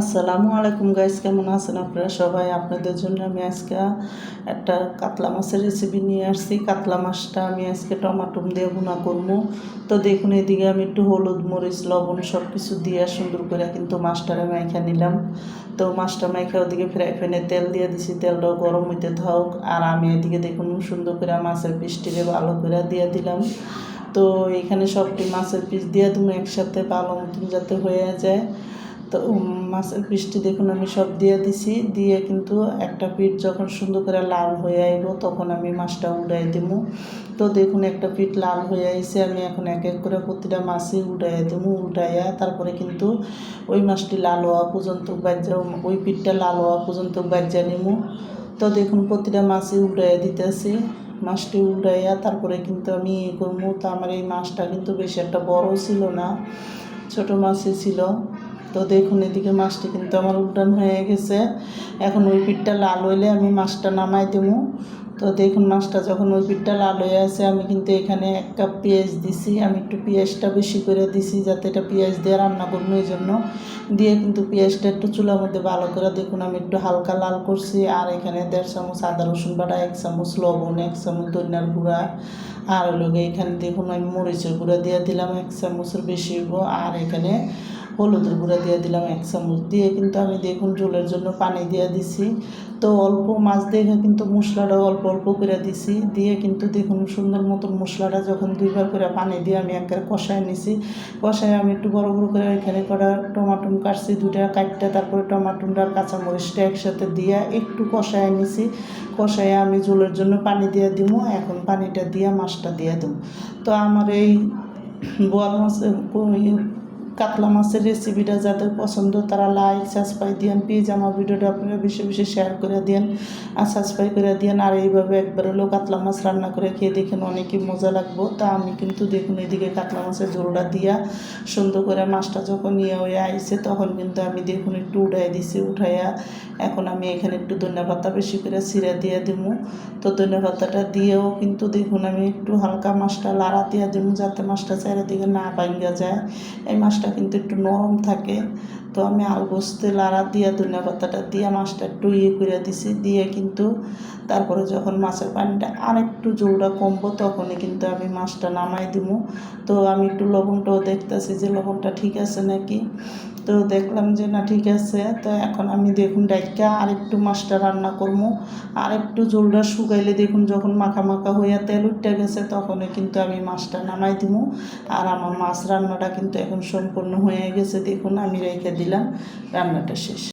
আসসালামু আলাইকুম গাইস কেমন আছেন আপনারা সবাই? আপনাদের জন্য আমি আজকে একটা কাতলা মাছের রেসিপি নিয়ে আসছি। কাতলা মাছটা আমি আজকে টমাটো দিয়ে ভুনা করব। তো দেখুন, এদিকে আমি একটু হলুদ, মরিচ, লবণ সব কিছু দিয়ে সুন্দর করে কিন্তু মাছটারে মাইখা নিলাম। তো মাছটা মাইখা ওদিকে ফ্রাই প্যানে তেল দিয়ে দিছি। তেলটাও গরম হইতে থাক আর আমি এদিকে দেখুন, সুন্দর করে মাছের পিসটিকে ভালো করে দিয়ে দিলাম। তো এখানে সবটি মাছের পিস দিয়ে তুমি একসাথে, ভালো মতন যাতে হয়ে যায়। তো মাছের পিসটি দেখুন আমি সব দিয়ে দিছি, দিয়ে কিন্তু একটা পিঠ যখন সুন্দর করে লাল হয়ে আইব, তখন আমি মাছটা উড়াই দিব তো দেখুন একটা পিঠ লাল হয়ে আইছে, আমি এখন এক এক করে প্রতিটা মাছই উঠাই দেবো উঠাইয়া তারপরে কিন্তু ওই মাছটি লাল হওয়া পর্যন্ত বাজ্যা ওই পিঠটা লাল হওয়া পর্যন্ত বাজ্যা নিমু। তো দেখুন প্রতিটা মাছই উঠাইয়া দিতেছি, মাছটি উঠাইয়া তারপরে কিন্তু আমি ইয়ে করব তো আমার এই মাছটা কিন্তু বেশি একটা বড় ছিল না, ছোট মাছই ছিল। তো দেখুন, এদিকে মাছটি কিন্তু আমার উল্টান হয়ে গেছে। এখন ওই পিঠটা লাল হইলে আমি মাছটা নামাই দেবো তো দেখুন, মাছটা যখন ওই পিঠটা লাল হয়ে আছে, আমি কিন্তু এখানে এক কাপ পেঁয়াজ দিছি। আমি একটু পেঁয়াজটা বেশি করে দিছি যাতে এটা পেঁয়াজ দিয়ে রান্না করব এই জন্য। দিয়ে কিন্তু পেঁয়াজটা একটু চুলার মধ্যে ভালো করে দেখুন, আমি একটু হালকা লাল করছি। আর এখানে দেড় চামচ আদা, রসুন বাটা, এক চামচ লবণ, এক চামচ ধনিয়ার গুঁড়া। আর হলো এখানে দেখুন, আমি মরিচের গুঁড়া দিয়ে দিলাম, এক চামচের বেশি আর এখানে হলুদের গুঁড়া দিয়ে দিলাম, এক চামচ দিয়ে কিন্তু আমি দেখুন ঝোলের জন্য পানি দিয়ে দিছি। তো অল্প মাছ দেখে কিন্তু মশলাটা অল্প অল্প করে দিছি। দিয়ে কিন্তু দেখুন সুন্দর মতন মশলাটা যখন দুইবার করে পানি দিয়ে আমি একবার কষায় নিছি। কষায় আমি একটু বড় বড় করে এখানে করা টমাটম কাটছি দুটা কাটটা তারপরে টমাটমটা কাঁচামরিচটা একসাথে দিয়ে একটু কষায় নিছি। কষায় আমি ঝোলের জন্য পানি দিয়ে দিব, এখন পানিটা দিয়ে মাছটা দিয়ে দেবো। তো আমার এই বোয়াল মাছের কাতলা মাছের রেসিপিটা যাদের পছন্দ, তারা লাইক সাবস্ক্রাইব দিয়েন। প্লিজ আমার ভিডিওটা আপনারা বেশি বেশি শেয়ার করে দিন আর সাবস্ক্রাইব করে দিন আর এইভাবে একবার হলেও কাতলা মাছ রান্না করে খেয়ে দেখেন অনেকই মজা লাগবো। তা আমি কিন্তু দেখুন এদিকে কাতলা মাছের ঝোলটা দিয়া সুন্দর করে মাছটা যখন নিয়ে হয়ে আইসে তখন কিন্তু আমি দেখুন একটু উঠাই দিছি। উঠাইয়া এখন আমি এখানে একটু ধনিয়া পাতা বেশি করে সিরা দিয়ে দেবো তো ধনিয়া পাতাটা দিয়েও কিন্তু দেখুন আমি একটু হালকা মাছটা লাড়া দিয়ে দেবো যাতে মাছটা চারিদিকে না ভাঙ্গা যায়। এই মাছটা মাছটা কিন্তু একটু নরম থাকে। তো আমি আলগোস্তে লাড়া দিয়ে, ধনিয়া পাতাটা দিয়ে মাছটা একটু ইয়ে করে দিছি। দিয়ে কিন্তু তারপরে যখন মাছের পানিটা আরেকটু জোলটা কমবো, তখনই কিন্তু আমি মাছটা নামাই দিব তো আমি একটু লবণটাও দেখতেছি যে লবণটা ঠিক আছে নাকি। তো দেখলাম যে না, ঠিক আছে। তো এখন আমি দেখুন ডাইকা আর একটু মাছটা রান্না করব। আর একটু জলটা শুকাইলে দেখুন যখন মাখা মাখা হইয়া তেল উঠতে গেছে, তখনই কিন্তু আমি মাছটা নামাই দিব আর আমার মাছ রান্নাটা কিন্তু এখন সম্পূর্ণ হয়ে গেছে। দেখুন, আমি রেখে দিলাম, রান্নাটা শেষ।